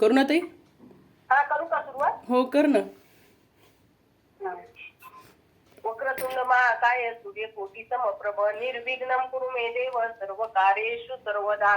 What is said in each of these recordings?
करू ना ताई? हा करू का सुरुवात? हो कर ना. महाकाय सूर्य कोटी समप्रभ निर्विघ्नं कुरु मे देव सर्व कार्येषु सर्वदा.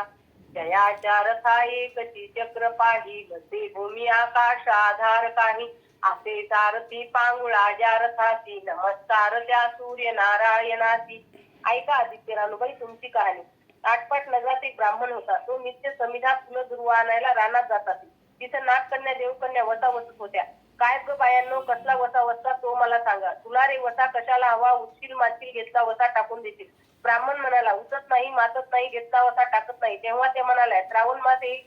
जयाच्या रथा एकची चक्र पाही बसे भूमी आकाश आधार काही. असे सारथी पांगुळा ज्या रथाची नमस्कार त्या सूर्य नारायणाची ऐका आदित्य रानूबाई तुमची कहाणी. आटपाट नगरात एक ब्राह्मण होता तो नित्य समिधा फुलं दुर्व आणायला रानात जात असे तिथं नागकन्या देवकन्या वसा वसत होत्या. काय ग बायांनो कसला वसा वसता तो मला सांगा. तुला रे वसा कशाला हवा उचशील माचील घेतला वसा टाकून देतील ब्राह्मण म्हणाला उचत नाही मातत नाही घेतला वसा टाकत नाही. तेव्हा ते म्हणाल्या श्रावण मास येईल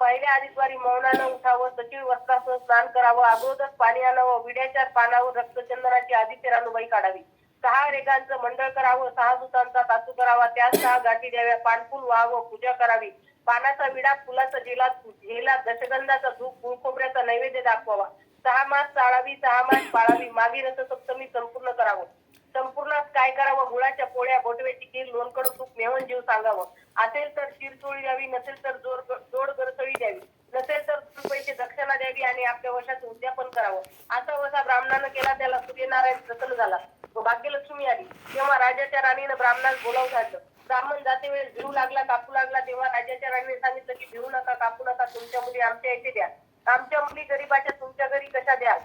पहिल्या आदित्वारी मौनानं उठावं सचिव वस्त्रासह स्नान करावं अगोदर पाणी आणावं विड्याच्या पानावर रक्तचंदनाची आदित्य रानूबाई काढावी. सहा रेगांचं मंडळ करावं सहा सुतांचा तासू करावा त्या सहा गाठी द्याव्या पाणपूल व्हावं पूजा करावी. पानाचा विडा फुलाचा जिला झेला दशगंधाचा धूप गुळखोबऱ्याचा नैवेद्य दाखवावा. सहा मास चाळावी सहा मास पाळावी मागी रथसप्तमी संपूर्ण करावं. संपूर्ण काय करावं? गुळाच्या पोळ्या बोटव्याची खीर लोणकड तूप मेहन जीव सांगावं. असेल तर शिरचोळी द्यावी नसेल तर जोर जोड गरसळी द्यावी. नसेल तर रुपयाची दक्षिणा द्यावी आणि आपल्या वशात उद्यापन करावं. असा वसा ब्राह्मणानं केला त्याला सूर्यनारायण प्रसन्न झाला. तो भाग्यलक्ष्मी आली. तेव्हा राजाच्या राणीनं ब्राह्मणास बोलावून घातलं ब्राह्मण जाते वेळेस भिवू लागला कापू लागला तेव्हा राजाच्या राणीने सांगितलं की भिवू नका कापू नका तुमच्या मुली आमच्या इथे द्या. आमच्या मुली गरीबाच्या तुमच्या घरी कशा द्याल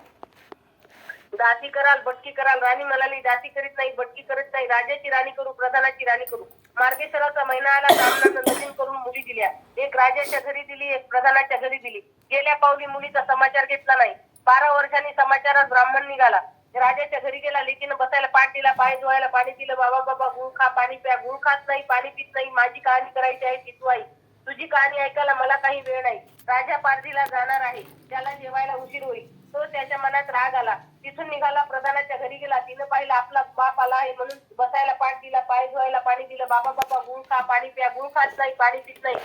दासी कराल बटकी कराल राणी म्हणाली दासी करीत नाही बटकी करत नाही. राजाची राणी करू प्रधानाची राणी करू. मार्गेश्वराचा महिना आला ब्राह्मणांना नवीन करून मुली दिल्या. एक राजाच्या घरी दिली एक प्रधानाच्या घरी दिली. गेल्या पावली मुलीचा समाचार घेतला नाही. बारा वर्षांनी समाचारात ब्राह्मण निघाला. राजाच्या घरी गेला लेकीनं बसायला पाठ दिला पाय धुवायला पाणी दिलं बाबा बाबा गुळ खा पाणी प्या गुळ खात नाही पाणी पित नाही माझी कहाणी करायची आहे ती तू आई तुझी कहाणी ऐकायला मला काही वेळ नाही. राजा पारधीला जाणार आहे त्याला जेवायला उशीर होईल. तो त्याच्या मनात राग आला. तिथून निघाला प्रधानाच्या घरी गेला. तिनं पाहिलं आपला बाप आला आहे म्हणून बसायला पाठ दिला पाय धुवायला पाणी दिलं. बाबा बाबा गुळ खा पाणी प्या गुळ खात नाही पाणी पित नाही.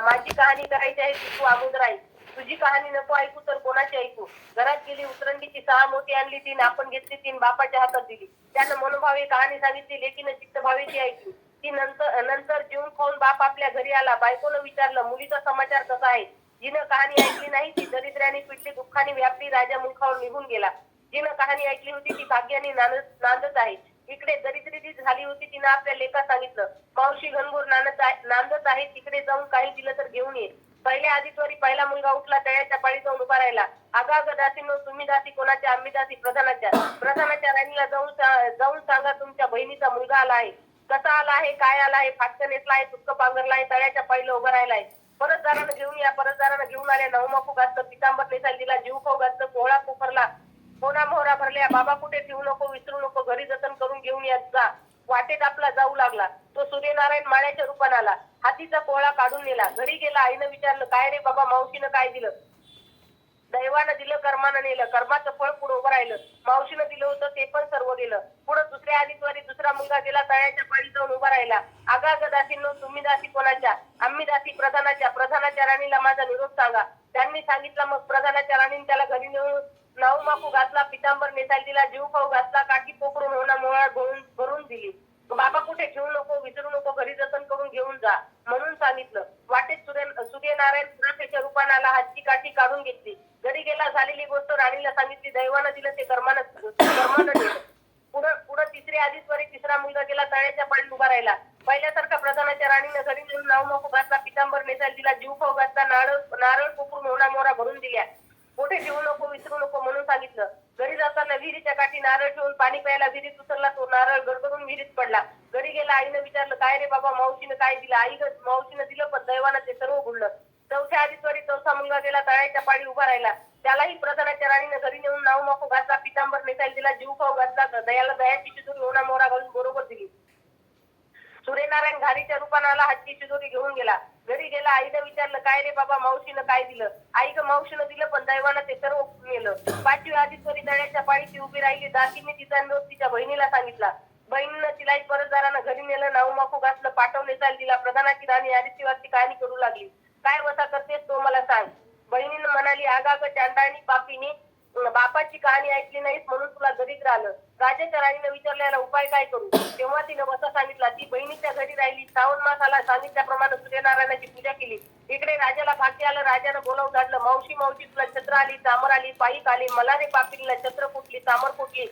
माझी कहाणी करायची आहे ती तू अगोदर आई तुझी कहाणी नको ऐकू तर कोणाची ऐकू? घरात गेली उतरंडी ती सहा मोठी आणली तीन आपण घेतली तीन बापाच्या हातात दिली. त्यानं मनोभावी कहाणी सांगितली लेकीनं चित्तभावेची ऐकली. ती नंतर नंतर जेवून खाऊन बाप आपल्या घरी आला बायकोनं विचारलं मुलीचा समाचार कसा आहे? जिनं कहाणी ऐकली नाही ती दरिद्र्याने पिटली दुःखाने व्यापली राजा मुखावर निघून गेला. जिनं कहाणी ऐकली होती ती भाग्याने नांदत आहे. इकडे दरिद्री जी झाली होती तिनं आपल्या लेखा सांगितलं मावशी घनघोर नांदत आहे नांदत आहे तिकडे जाऊन काही दिलं तर घेऊन ये. पहिल्या आदित्वारी पहिला मुलगा उठला तळ्याच्या पाळी जाऊन उभा राहिला. अगं अगं दासी तुम्ही दासी कोणाच्या आम्ही दासी प्रधानाच्या. प्रधानाच्या राणीला जाऊन जाऊन सांगा तुमच्या बहिणीचा मुलगा आला आहे. कसा आला आहे काय आला आहे फाटकं नेसला आहे तुटकं पांघरला आहे तळ्याच्या पाहिलं उभा राहिला आहे. घेऊन या परतदारानं घेऊन आल्या नवमाकू घातलं पितांबर नेसायला दिला जीव खाऊ घातलं पोहळा कोपरला कोणा मोहरा भरल्या बाबा कुठे ठेवू नको विसरू नको घरी जतन करून घेऊन या जा. वाटेत आपला जाऊ लागला. तो सूर्यनारायण माळ्याच्या रूपाने आला. हातीचा पोळा काढून नेला. घरी गेला आईनं विचारलं काय रे बाबा मावशीनं काय दिलं? दैवानं दिलं कर्मानं नेलं. कर्माचं फळ पुढे उभं राहिलं. मावशीनं दिलं होतं ते पण सर्व गेलं. पुढे दुसऱ्या आदित्वारी दुसरा मुलगा गेला तळ्याच्या पाळी जाऊन उभा राहिला. आगाग दासींनो तुम्ही दासी कोणाच्या? आम्ही दासी प्रधानाच्या. प्रधानाच्या राणीला माझा निरोप सांगा. त्यांनी सांगितलं मग प्रधानाच्या राणीने त्याला घरी नेऊन नाऊ माकू घातला पितांबर नेसायला दिला जीव खाऊ घातला काठी पोकरून होणा मोळा भरून भरून दिली. बाबा कुठे? ठेवू नको विसरू नको होता. म्हणून सांगितलं वाटेत सूर्य सूर्यनारायण सुरक्षेच्या रूपाने आला हातची काठी काढून घेतली. घरी गेला झालेली गोष्ट राणीला सांगितली दैवानं दिलं ते कर्मानं कर्मानं दिलं. पुढं पुढं तिसरी आदित्वारी तिसरा मुलगा गेला तळ्याच्या पाणी उभा राहिला. पहिल्यासारखा प्रधानाच्या राणीनं घरी नेऊन नाव नको घातला पितांबर नेसायला दिला जीव खाऊ घातला नारळ नारळ पोकरून मोना मोहरा भरून दिल्या. कुठे जीव नको विसरू नको म्हणून सांगितलं. घरी जाताना विहिरीच्या काठी नारळ ठेवून पाणी प्यायला विहिरीत उतरला तो नारळ गडगडून विहिरीत पडला. घरी गेला आईनं विचारलं काय रे बाबा मावशीनं काय दिलं? आई मावशीनं दिलं पण दैवानं ते सर्व गुडलं चौथ्या आदित्वारी चौथा मुलगा गेला तळ्याच्या पाळी उभा राहिला त्यालाही प्रधानाच्या राणीनं घरी नेऊन नाव माकू घातला पितांबर नेसायला दिला जीव खाऊ घातला दयाला दयाची शिदूर ओणा मोरा घालून बरोबर दिली सूर्यनारायण घारीच्या रूपानं आला हातची शिदोरी घेऊन गेला घरी गेला आईनं विचारलं काय रे बाबा मावशीनं काय दिलं? आई ग मावशीनं दिलं पण दैवानं ते सर्व नेलं पाठवी आधी आदित्वरी तळ्याच्या पाळीची उभी राहिली दासीने तिचा नोट तिच्या बहिणीला सांगितला. बहिणीनं तिला परतदारानं घरी नेलं नाऊ माकू घातलं पाठवले चाल दिला प्रधानाची राणी आदित्यवारची कहाणी करू लागली. काय वसा करतेस तो मला सांग. बहिणीनं म्हणाली आगाग चांडाणी पापीने बापाची कहाणी ऐकली नाहीस म्हणून तुला दरिद्र राहिलं. राजाच्या राणीनं विचारलेला उपाय काय करू? तेव्हा तिनं वसा सांगितला ती बहिणीच्या घरी राहिली श्रावण मासाला सांगितल्याप्रमाणे सूर्यनारायणाची पूजा केली. इकडे राजाला भाग्य आलं राजानं बोलावून धाडलं मावशी मावशी तुला छत्र आली चामर आली पाईक आली मला रे पापीला छत्र फुटली चामर फुटली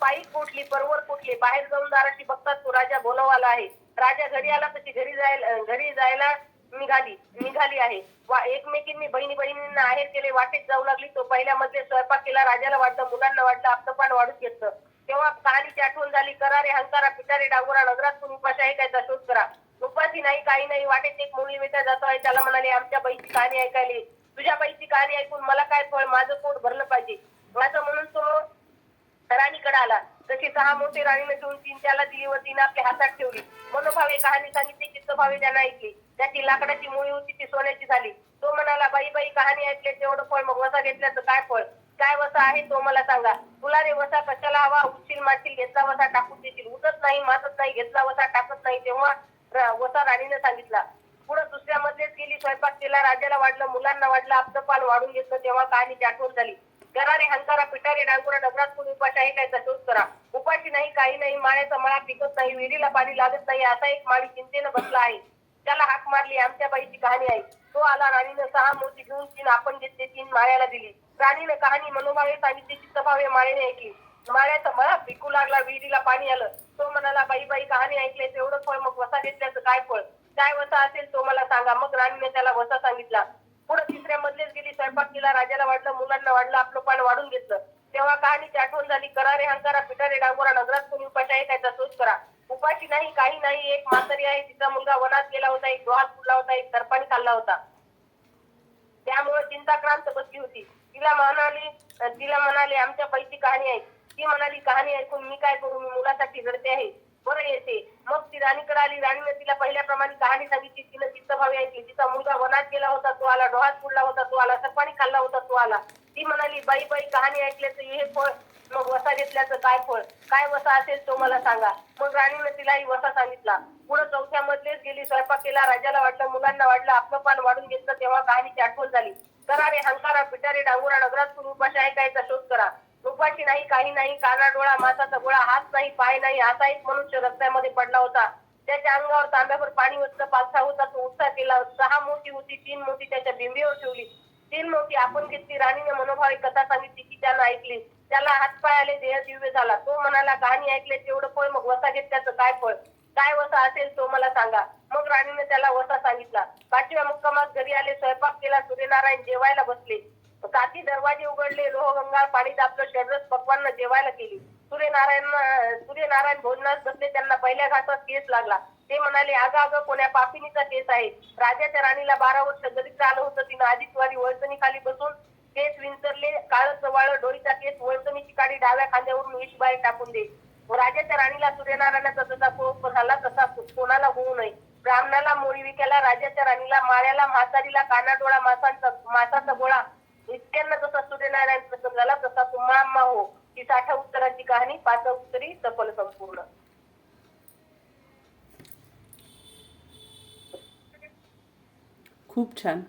पाईक फुटली परवर फुटली बाहेर जाऊन दाराशी बघतात तो राजा बोलावाला आहे. राजा घरी आला तशी घरी जायला घरी जायला निघाली निघाली आहे. वा एकमेकींनी बहिणी बहिणींना आहेर केले वाटेत जाऊ लागली तो पहिल्या मध्ये स्वयंपाक केला राजाला वाटलं मुलांना वाटलं आपलं वाढून घेतलं. तेव्हा कहाणीची आठवण झाली करारे हंकारा पिटारे डांगोरा नगरात कोण उपाशी आहे काय शोध करा. उपाशी नाही काही नाही वाटेत एक मुली वेटा जातो आणि त्याला म्हणाले आमच्या बाईची कहाणी ऐकायली तुझ्या बाईची कहाणी ऐकून मला काय फळ माझं पोट भरलं पाहिजे. असं म्हणून तो राणीकडे आला. तशी सहा मोठी राणीने ठेवून तीन त्याला दिली व तिने आपल्या हातात ठेवली. मनोभावे कहाणी सांगितली चित्तभावे त्यानं ऐकली. त्याची लाकडाची मुळी होती ती सोन्याची झाली. तो म्हणाला बाई बाई कहाणी ऐकले तेवढं फळ मग वसा घेतल्याचं काय फळ? काय वसा आहे तो मला सांगा. तुला रे वसा कशाला हवा? उचील मारशील घेतला वसा टाकून देशील. उठत नाही मातत नाही घेतला वसा टाकत नाही तेव्हा वसा राणीने सांगितला. पुढे दुसऱ्या मध्येच गेली स्वयंपाक केला राजाला वाटलं मुलांना वाटलं आपलं पाल वाढून घेतलं तेव्हा कहाणीची आठवण झाली. गरारे हंकारा पिटारे डांगोरा डबरात कोणी उपाशी आहे काय शोध करा. उपाशी नाही काही नाही माळ्याचा मळा पिकत नाही विहिरीला पाणी लागत नाही असा एक माळी चिंतेनं बसला आहे. त्याला हाक मारली आमच्या बाईची कहाणी आहे. तो आला राणीनं सहा मोती घेऊन तीन आपण घेतले तीन माळ्याला दिली. राणीनं कहाणी मनोभावे सांगितली चित्तभावे माळेने ऐकली. माळ्याचा मळा पिकू लागला विहिरीला पाणी आलं तो म्हणाला बाई बाई कहाणी ऐकले तेवढं फळ मग वसा घेतल्याचं काय फळ काय वसा असेल तो मला सांगा. मग राणीने त्याला वसा सांगितला. पुढे तिसऱ्या मधलेच गेली. स्वयंपाक केला. राजाला वाटलं मुलांना वाटलं आपलं पान वाढून घेतलं. तेव्हा कहाणीची आठवण झाली. करारे हंकारा पिटारे डांगोरा नगरात कोणी उपाशी आहे त्याचा शोध करा. उपाशी नाही काही नाही. एक म्हातारी आहे. तिचा मुलगा वनात गेला होता. एक डोहात फुटला होता. एक सरपाणी खाल्ला होता. त्यामुळे चिंताक्रांत बसली होती. तिला म्हणाली तिला म्हणाले आमच्या बाईची कहाणी आहे ती म्हणाली कहाणी ऐकून मी काय करू? मी मुलासाठी रडते आहे. बरं येते. मग ती राणीकडे आली. राणीने तिला पहिल्याप्रमाणे कहाणी सांगितली. तिनं चित्तभावी ऐकली तिचा मुलगा वनात गेला होता तो आला डोहात फुडला होता तो आला सरपाणी खाल्ला होता तो आला. ती म्हणाली बाई बाई कहाणी ऐकल्याचं हे फळ मग वसा घेतल्याचं काय फळ? काय वसा असेल तो मला सांगा. मग राणीने तिलाही वसा सांगितला. पुढे चौथ्या मधलेच गेली स्वयंपाक केला. राजाला वाटलं मुलांना वाटलं आपलं पान वाढून घेतलं तेव्हा कहाणीची आठवण झाली. करारे हंकारा पिटारे डांगोरा नगरात सुरू उपाशी आहे शोध करा. उपाशी नाही काही नाही काना डोळा मासाचा गोळा हात नाही पाय नाही असा एक मनुष्य रस्त्यामध्ये पडला होता. त्याच्या अंगावर तांब्यावर पाणी होतं पालसा होता तो उत्साह केला. सहा मोठी होती तीन मोठी त्याच्या बिंबीवर ठेवली. तीन मोठी आपण घेतली. राणीने मनोभावे कथा सांगितली की त्यानं ऐकली. त्याला हातपाय आले देह दिव्य झाला. तो म्हणाला कहाणी ऐकले तेवढं फळ मग वसा घेतल्याचं काय फळ? काय वसा असेल तो मला सांगा. मग राणीने त्याला वसा सांगितला. पाठव्या मुक्कामात घरी आले स्वयंपाक केला सूर्यनारायण जेवायला बसले. काठी दरवाजे उघडले लोहगंगाळ पाणी दाबलं शरद पक्वांना जेवायला केली सूर्यनारायण सूर्यनारायण भोजनास बसले त्यांना पहिल्या घाटात केस लागला. ते म्हणाले आगा अगं कोण्या पापिनीचा केस आहे? राजाच्या राणीला बारा वर्ष गरीब आलं होतं तिनं आधीच वारी वळसणी खाली बसून केस विंचरले. काळ चवाळ डोळीचा केस वळसणीची काडी डाव्या खांद्यावरून विष बाहेर टाकून दे. राजाच्या राणीला सूर्यनारायणाचा जसा कोप झाला तसा कोणाला होऊ नये. ब्राह्मणाला मोळी विक्याला राजाच्या राणीला माळ्याला म्हातारीला कानाडोळा मासांचा मासाचा गोळा त्यांना जसा सूर्यनारायण प्रसन्न झाला तसा तुम्हा हो ही साठा उत्तराची कहाणी पाच उत्तरी सफल संपूर्ण. खूप छान.